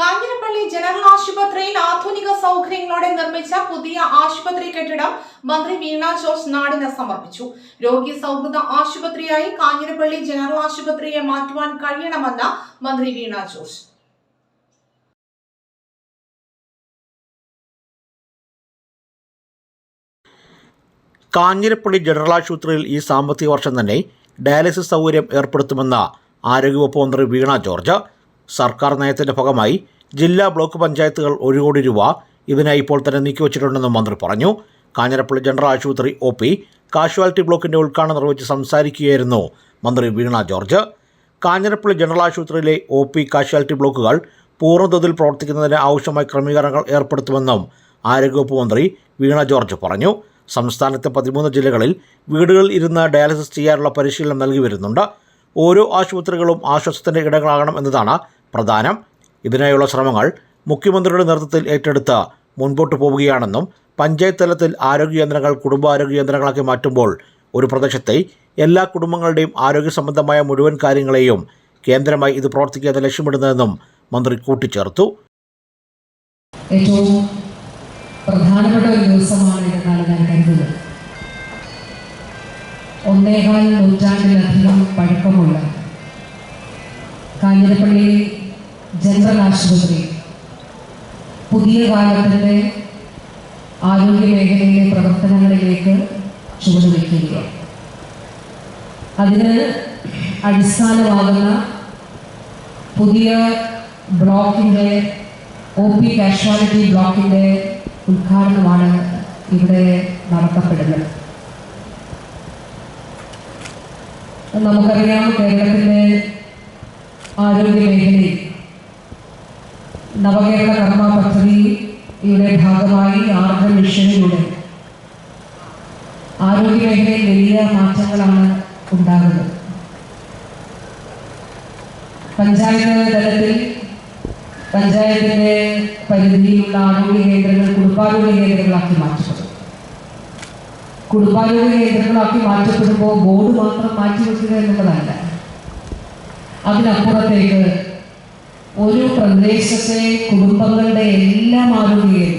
Kanjirappally general ആശുപത്രിയിൽ ആധുനിക സൗകര്യങ്ങളോടെ നിർമ്മിച്ച പുതിയ ആശുപത്രി കെട്ടിടം മന്ത്രി വീണ ജോർജ് നാടിന് സമർപ്പിച്ചു. രോഗി സൗഹൃദ ആശുപത്രിയായി കാഞ്ഞിരപ്പള്ളി ജനറൽ ആശുപത്രിയെ മാറ്റുവാൻ കഴിയണമെന്ന് മന്ത്രി വീണ ജോർജ് കാഞ്ഞിരപ്പള്ളി ജനറൽ ആശുപത്രിയിൽ ഈ സാമ്പത്തിക വർഷം തന്നെ ഡയാലിസിസ് സൗകര്യം ഏർപ്പെടുത്തുമെന്ന് ആരോഗ്യവകുപ്പ് മന്ത്രി വീണ ജോർജ് സർക്കാർ നയത്തിന്റെ ഭാഗമായി ജില്ലാ ബ്ലോക്ക് പഞ്ചായത്തുകൾ ഒരു കോടി രൂപ ഇതിനായി ഇപ്പോൾ തന്നെ നീക്കിവച്ചിട്ടുണ്ടെന്നും മന്ത്രി പറഞ്ഞു. കാഞ്ഞിരപ്പള്ളി ജനറൽ ആശുപത്രി ഒ പി കാഷ്വാലിറ്റി ബ്ലോക്കിന്റെ ഉദ്ഘാടനം നിർവഹിച്ച് സംസാരിക്കുകയായിരുന്നു മന്ത്രി വീണ ജോർജ്. കാഞ്ഞിരപ്പള്ളി ജനറൽ ആശുപത്രിയിലെ ഒ പി കാഷ്വാലിറ്റി ബ്ലോക്കുകൾ പൂർണതോതിൽ പ്രവർത്തിക്കുന്നതിന് ആവശ്യമായ ക്രമീകരണങ്ങൾ ഏർപ്പെടുത്തുമെന്നും ആരോഗ്യവകുപ്പ് മന്ത്രി വീണ ജോർജ് പറഞ്ഞു. സംസ്ഥാനത്തെ പതിമൂന്ന് ജില്ലകളിൽ വീടുകളിൽ ഇരുന്ന് ഡയാലിസിസ് ചെയ്യാനുള്ള പരിശീലനം നൽകി വരുന്നുണ്ട്. ഓരോ ആശുപത്രികളും ആശ്വാസത്തിന്റെ ഇടങ്ങളാകണം എന്നതാണ് പ്രധാനം ഇതിനായുള്ള ശ്രമങ്ങൾ മുഖ്യമന്ത്രിയുടെ നേതൃത്വത്തിൽ ഏറ്റെടുത്ത് മുൻപോട്ട് പോവുകയാണെന്നും പഞ്ചായത്ത് തലത്തിൽ ആരോഗ്യ കേന്ദ്രങ്ങൾ കുടുംബാരോഗ്യ കേന്ദ്രങ്ങളാക്കി മാറ്റുമ്പോൾ ഒരു പ്രദേശത്തെ എല്ലാ കുടുംബങ്ങളുടെയും ആരോഗ്യ സംബന്ധമായ മുഴുവൻ കാര്യങ്ങളെയും കേന്ദ്രമായി ഇത് പ്രവർത്തിക്കാൻ ലക്ഷ്യമിടുന്നതെന്നും മന്ത്രി കൂട്ടിച്ചേർത്തു. ഏറ്റവും പ്രധാനപ്പെട്ട ദിവസമാണ് ഒന്നേകാൽ നൂറ്റാണ്ടിലധികം പഴക്കമുള്ള കാഞ്ഞിരപ്പള്ളി ജനറൽ ആശുപത്രി. പുതിയ കാലത്തിന്റെ ആരോഗ്യ മേഖലയിലെ പ്രവർത്തനങ്ങളിലേക്ക് ചുവടുവയ്ക്കുകയാണ് അതിന് അടിസ്ഥാനമാകുന്ന പുതിയ ബ്ലോക്കിന്റെ ഒ പി കാഷ്വാലിറ്റി ബ്ലോക്കിന്റെ ഉദ്ഘാടനമാണ് ഇവിടെ നടത്തപ്പെടുന്നത്. നമുക്കറിയാം കേരളത്തിന്റെ ആരോഗ്യ മേഖലയിൽ നവകേരള കർമ്മ പദ്ധതിയുടെ ഭാഗമായി ആർദ്ര മിഷനിലൂടെ ആരോഗ്യ മേഖലയിൽ വലിയ മാറ്റങ്ങളാണ് ഉണ്ടാകുന്നത്. പഞ്ചായത്ത് തലത്തിൽ പഞ്ചായത്തിന്റെ പരിധിയിലുള്ള ആരോഗ്യ കേന്ദ്രങ്ങൾ കുടുംബാരോഗ്യ കേന്ദ്രങ്ങളാക്കി മാറ്റപ്പെടും കുടുംബാരോഗ്യ കേന്ദ്രങ്ങളാക്കി മാറ്റപ്പെടുമ്പോൾ ബോർഡ് മാത്രം മാറ്റി വെക്കുക എന്നുള്ളതല്ല. അതിനപ്പുറത്തേക്ക് ഒരു പ്രദേശത്തെ കുടുംബങ്ങളുടെ എല്ലാം ആരോഗ്യം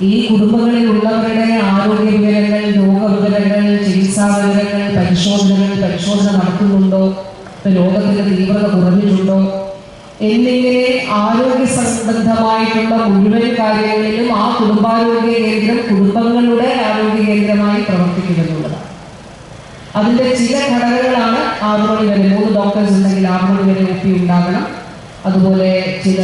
ഈ കുടുംബങ്ങളിൽ ഉള്ളവരുടെ ആരോഗ്യ വിവരങ്ങൾ രോഗവിവരങ്ങൾ ചികിത്സാ വിവരങ്ങൾ പരിശോധനകൾ പരിശോധന നടത്തുന്നുണ്ടോ രോഗത്തിന്റെ തീവ്രത കുറഞ്ഞിട്ടുണ്ടോ? എന്നിങ്ങനെ ആരോഗ്യ സംബന്ധമായിട്ടുള്ള മുഴുവൻ കാര്യങ്ങളിലും ആ കുടുംബാരോഗ്യ കേന്ദ്രം കുടുംബങ്ങളുടെ ആരോഗ്യ കേന്ദ്രമായി പ്രവർത്തിക്കുമെന്നുള്ളതാണ്. അതിന്റെ ചില ഘടകങ്ങളാണ് ആറുമണി വരെ മൂന്ന് ഡോക്ടേഴ്സ് ഉണ്ടെങ്കിൽ ആറുമണി വരെ ഒപ്പി ഉണ്ടാകണം അതുപോലെ ചില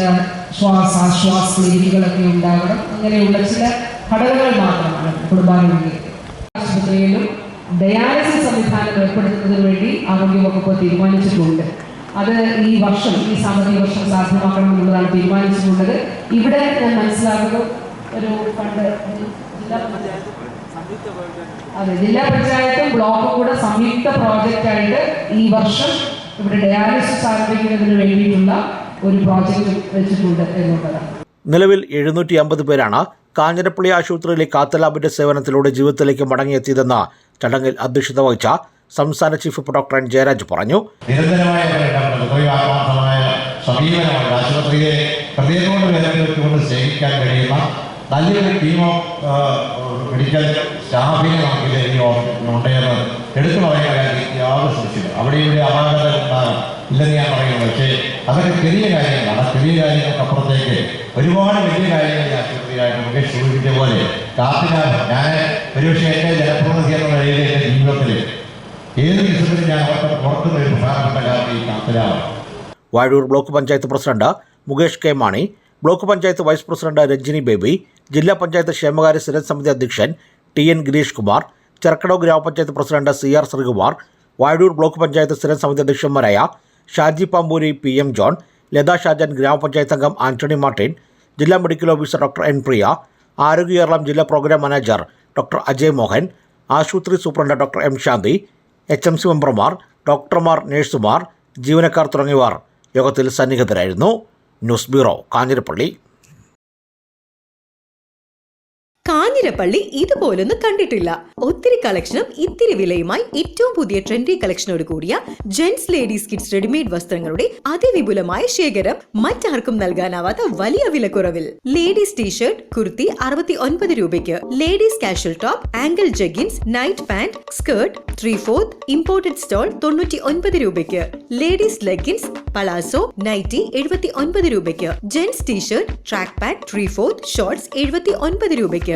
ശ്വാസാശ്വാസ രീതികളൊക്കെ ഉണ്ടാകണം. അങ്ങനെയുള്ള ചില ഘടകങ്ങൾ മാത്രമാണ് കുടുംബാരോഗ്യ. ആശുപത്രിയിലും ഡയാലിസിസ് സംവിധാനം ഏർപ്പെടുത്തുന്നതിന് വേണ്ടി ആരോഗ്യവകുപ്പ് തീരുമാനിച്ചിട്ടുണ്ട്. അത് ഈ വർഷം ഈ സാമ്പത്തിക വർഷം സാധ്യമാക്കണം എന്നുള്ളതാണ് തീരുമാനിച്ചിട്ടുള്ളത്. ഇവിടെ ഞാൻ മനസ്സിലാക്കുന്നു. ഒരു പഞ്ചായത്ത്. അതെ ജില്ലാ പഞ്ചായത്തും ബ്ലോക്കും കൂടെ സംയുക്ത പ്രോജക്റ്റ് ആയിട്ട് ഈ വർഷം ഇവിടെ ഡയാലിസിസ് ആരംഭിക്കുന്നതിന് വേണ്ടിയിട്ടുള്ള ഒരു പ്രോജക്റ്റ് വെച്ചിട്ടുണ്ട് എന്നുള്ളതാണ്. നിലവിൽ എഴുന്നൂറ്റി അമ്പത് പേരാണ് കാഞ്ഞിരപ്പള്ളി ആശുപത്രിയിലെ കാത്തലാബിന്റെ സേവനത്തിലൂടെ ജീവിതത്തിലേക്ക് മടങ്ങിയെത്തിയതെന്ന് ചടങ്ങിൽ അധ്യക്ഷത വഹിച്ച സംസ്ഥാന ചീഫ് ഡോക്ടർ എൻ ജയരാജ് പറഞ്ഞു. നിരന്തരമായ സമീപനമാണ് ആശുപത്രിയെ ഹൃദയത്തോട് വേദനപ്പെട്ടുകൊണ്ട് സ്നേഹിക്കാൻ കഴിയുന്ന നല്ലൊരു ടീം ഓഫ് മെഡിക്കൽ സ്റ്റാഫിനെ നമുക്ക് എടുത്തു യാതൊരു സംശയമില്ല അവിടെ ഇവിടെ അപാകതകൾ ഉണ്ടാകാം. ഇല്ലെന്ന് ഞാൻ പറയുന്നത് പക്ഷേ അതൊക്കെ ചെറിയ കാര്യങ്ങളാണ്. ചെറിയ കാര്യങ്ങൾക്കപ്പുറത്തേക്ക് ഒരുപാട് വലിയ കാര്യങ്ങൾ ഞാൻ ആശുപത്രിയായിട്ട് മുകേഷ് സൂചിപ്പിച്ച പോലെ കാത്തിനാണ് ഞാൻ ഒരുപക്ഷെ എന്റെ ജനപ്രതിനിധി എന്ന നിലയിൽ എന്റെ ജീവിതത്തിൽ ഏത് വിഷയത്തിൽ ഞാൻ അവർക്ക് പുറത്തുനിന്ന് ഒരു പ്രധാനപ്പെട്ട കാര്യം ഈ കാത്തിലാണ് Vazhoor block panchayat president Mukesh K Mani block panchayat vice president Ranjini Baby ജില്ലാ പഞ്ചായത്ത് ക്ഷേമകാര്യ സ്ഥിരം സമിതി അധ്യക്ഷൻ ടി എൻ ഗിരീഷ് കുമാർ ചെർക്കടവ് ഗ്രാമപഞ്ചായത്ത് president C R Sreekumar Vazhoor block panchayat സ്ഥിരം സമിതി അധ്യക്ഷന്മാരായ ഷാജി പാമ്പൂരി പി എം ജോൺ ലതാ ഷാജൻ ഗ്രാമപഞ്ചായത്ത് അംഗം ആന്റണി മാർട്ടിൻ ജില്ലാ medical officer doctor N Priya Arogya Keralam ജില്ലാ program manager doctor Ajay Mohan ആശുപത്രി superintendent doctor M Shanti H M C മെമ്പർമാർ ഡോക്ടർമാർ നഴ്സുമാർ ജീവനക്കാർ തുടങ്ങിയവർ യോഗത്തിൽ സന്നിഹിതരായിരുന്നു. News bureau Kanjirappally. കാഞ്ഞിരപ്പള്ളി ഇതുപോലൊന്നും കണ്ടിട്ടില്ല. ഒത്തിരി കളക്ഷനും ഇത്തിരി വിലയുമായി ഏറ്റവും പുതിയ ട്രെൻഡി കളക്ഷനോട് കൂടിയ ജെന്റ്സ് ലേഡീസ് കിഡ്സ് റെഡിമെയ്ഡ് വസ്ത്രങ്ങളുടെ അതിവിപുലമായ ശേഖരം മറ്റാർക്കും നൽകാനാവാത്ത വലിയ വിലക്കുറവിൽ. ലേഡീസ് ടീഷർട്ട് കുർത്തി അറുപത്തി ഒൻപത് രൂപയ്ക്ക്. Ladies casual top ankle jeggings night pant skirt three fourth imported stole തൊണ്ണൂറ്റി ഒൻപത് രൂപയ്ക്ക്. ലേഡീസ് ലെഗിൻസ് പലാസോ നൈറ്റി എഴുപത്തി ഒൻപത് രൂപയ്ക്ക്. Gents T shirt track pant three fourth shorts എഴുപത്തി ഒൻപത് രൂപയ്ക്ക്.